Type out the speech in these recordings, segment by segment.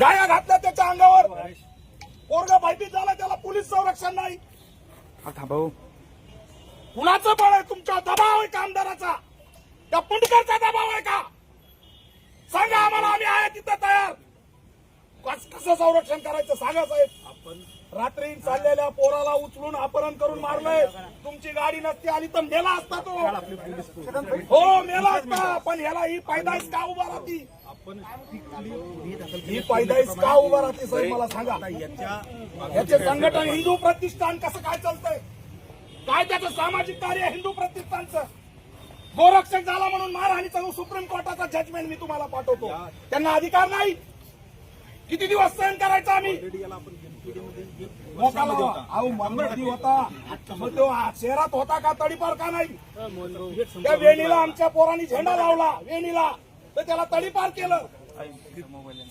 गाया घातल्या त्याच्या अंगावर. पोरगा भयभीत झाला त्याला पोलीस संरक्षण नाही. थांबव कुणाचं बळ आहे तुमच्या? दबाव आहे का आमदाराचा? त्या पुंडकरचा दबाव आहे का? सांगा आम्हाला आम्ही आहे तिथं तयार. कस- कसं संरक्षण करायचं सांगा साहेब. रात्री चाललेल्या पोराला उचलून अपहरण करून मारलंय. तुमची गाडी नसती आली तर मेला असता तो. हो मेला असता. पण ह्याला ही पैदाईस का उभा राहती? ही पैदाईस का उभा राहते साहेब मला सांगा. याचे संघटन हिंदू प्रतिष्ठान कसं काय चालतंय? काय त्याचं सामाजिक कार्य हिंदू प्रतिष्ठानचं? गोरक्षक झाला म्हणून मारहाणीचा सुप्रीम कोर्टाचा जजमेंट मी तुम्हाला पाठवतो. त्यांना अधिकार नाही. किती दिवस सहन करायचा आम्ही? होता. तो शहरात होता का तडीपार का नाही? त्या वेणीला आमच्या पोरांनी झेंडा लावला. वेणीला. तर त्याला तडीपार केलं.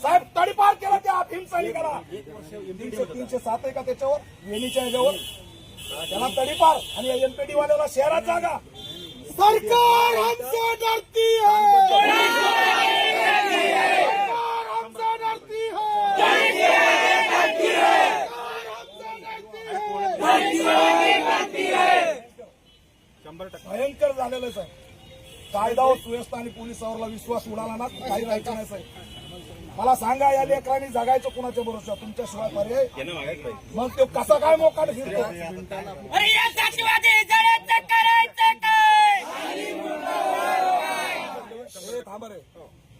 साहेब तडीपार केलं त्या अफीम सैनिकाला तीनशे तीनशे सात आहे का त्याच्यावर? वेणीच्या ह्याच्यावर त्याला तडीपार. आणि एनपीडी वाल्याला शहरात जागा. सरकार हमसे डरती है सरकार हमसे डरती है भयंकर झालेलं साहेब. कायदा व सुव्यवस्था आणि पोलिसावरला विश्वास उडाला ना काही राहायचं नाही साहेब. मला सांगा या लेकरांनी जगायचं कुणाच्या भरोसा तुमच्याशिवाय पर्याय? मग तो कसा काय मोकाट फिरतो? अरे या जातीवादी जळायचं करायचं काय? ए, थांबा रे.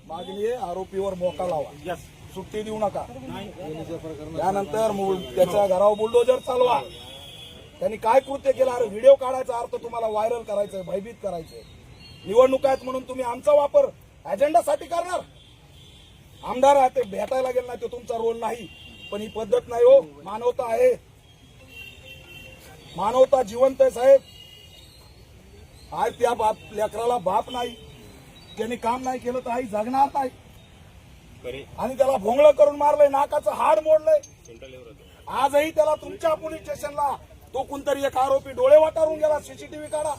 मागणी आहे आरोपीवर मोका लावा. सुट्टी देऊ नका. त्यानंतर त्याच्या घरावर बुलडोजर चालवा. त्यांनी काय कृत्य केलं? अरे व्हिडिओ काढायचा अर्थ तुम्हाला व्हायरल करायचंय भयभीत करायचंय. निवडणूक आहेत म्हणून तुम्ही आमचा वापर अजेंडासाठी करणार. आमदार आहे ते भेटायला गेलं नाही तो तुमचा रोल नाही. पण ही पद्धत नाही हो. मानवता आहे. मानवता जिवंत आहे साहेब. आज त्या बाप लेकराला बाप नाही. त्यांनी काम नाही केलं तर आई जगणार नाही. आणि त्याला भोंगळ करून मारलंय नाकाचं हाड मोडलंय. आजही त्याला तुमच्या पोलीस स्टेशनला तो कोणतरी एक आरोपी डोळे वाटारून गेला. सीसीटीव्ही काढा.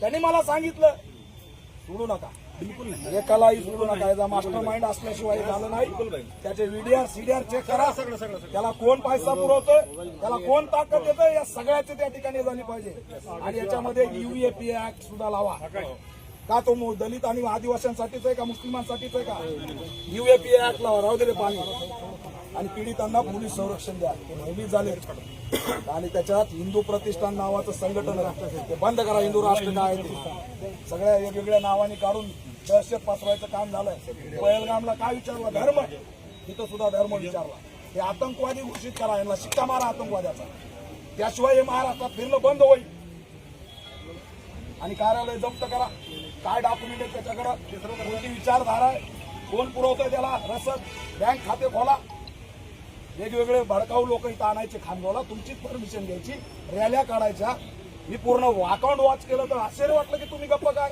त्यांनी मला सांगितलं सोडू नका. बिलकुल नाही. एकालाही सोडू नका. याचा मास्टर माइंड असल्याशिवाय झालं नाही. त्याचे व्हीडीआर सीडीआर चेक करा. त्याला कोण पैसा पुरवतोय? त्याला कोण ताकद देतोय? या सगळ्याची त्या ठिकाणी झाली पाहिजे. आणि याच्यामध्ये युएपी ऍक्ट सुद्धा लावा. का तो मु- दलित आणि आदिवासींसाठीच आहे का मुस्लिमांसाठीच आहे का? युएपी ऍक्ट लावा. राहू दे पाणी. आणि पीडितांना पोलीस संरक्षण द्या. ते भयभीत झाले. आणि त्याच्यात हिंदू प्रतिष्ठान नावाचं संघटन ते बंद करा हिंदू राष्ट्र काय ते. सगळ्या वेगवेगळ्या नावाने काढून दहशत पसरवायचं काम झालंय. पहलगामला काय विचारला? धर्म. तिथं सुद्धा धर्म विचारला. हे आतंकवादी घोषित करा. यांना शिक्का मारा आतंकवाद्याचा. त्याशिवाय हे महाराष्ट्रात फिरणं बंद होईल. आणि कार्यालय जप्त करा. काय डॉक्युमेंट आहे त्याच्याकडं? कोणती विचारधारा आहे? कोण पुरवतोय त्याला? रसद बँक खाते खोला. वेगवेगळे भडकाऊ लोक इथं आणायचे खानगावला तुमचीच परमिशन घ्यायची रॅल्या काढायच्या. मी पूर्ण अकाउंट वॉच केलं तर आश्चर्य वाटलं की तुम्ही गप्प काय?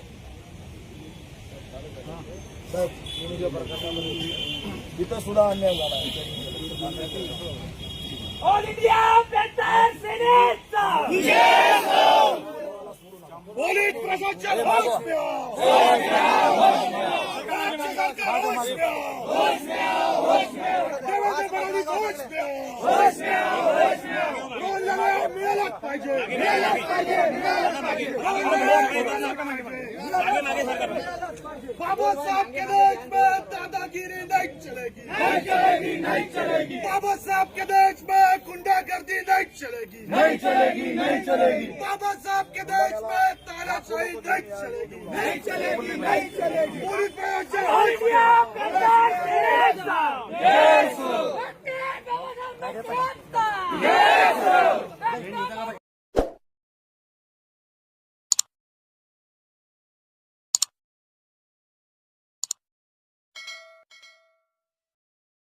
इथं सुद्धा अन्याय झाला. ऑल इंडिया पोलीस प्रशासन होश में आओ. राज्य सरकार होश में आओ. देवेंद्र फडणवीस होश में आओ. दोन लढाया मिळायलाच पाहिजे मिळायलाच पाहिजे मिळायलाच पाहिजे. दोन लढाया मिळायलाच पाहिजे. बाबा साहब के देश में दादागिरी नहीं चलेगी नहीं चलेगी नहीं चलेगी बाबा साहब के देश में गुंडागर्दी नहीं चलेगी नहीं चलेगी नहीं चलेगी बाबा साहब के देश में तानाशाही नहीं चलेगी नहीं चलेगी नहीं चलेगी पुलिस प्रशासन ऑल इंडिया बेतार सेनेचा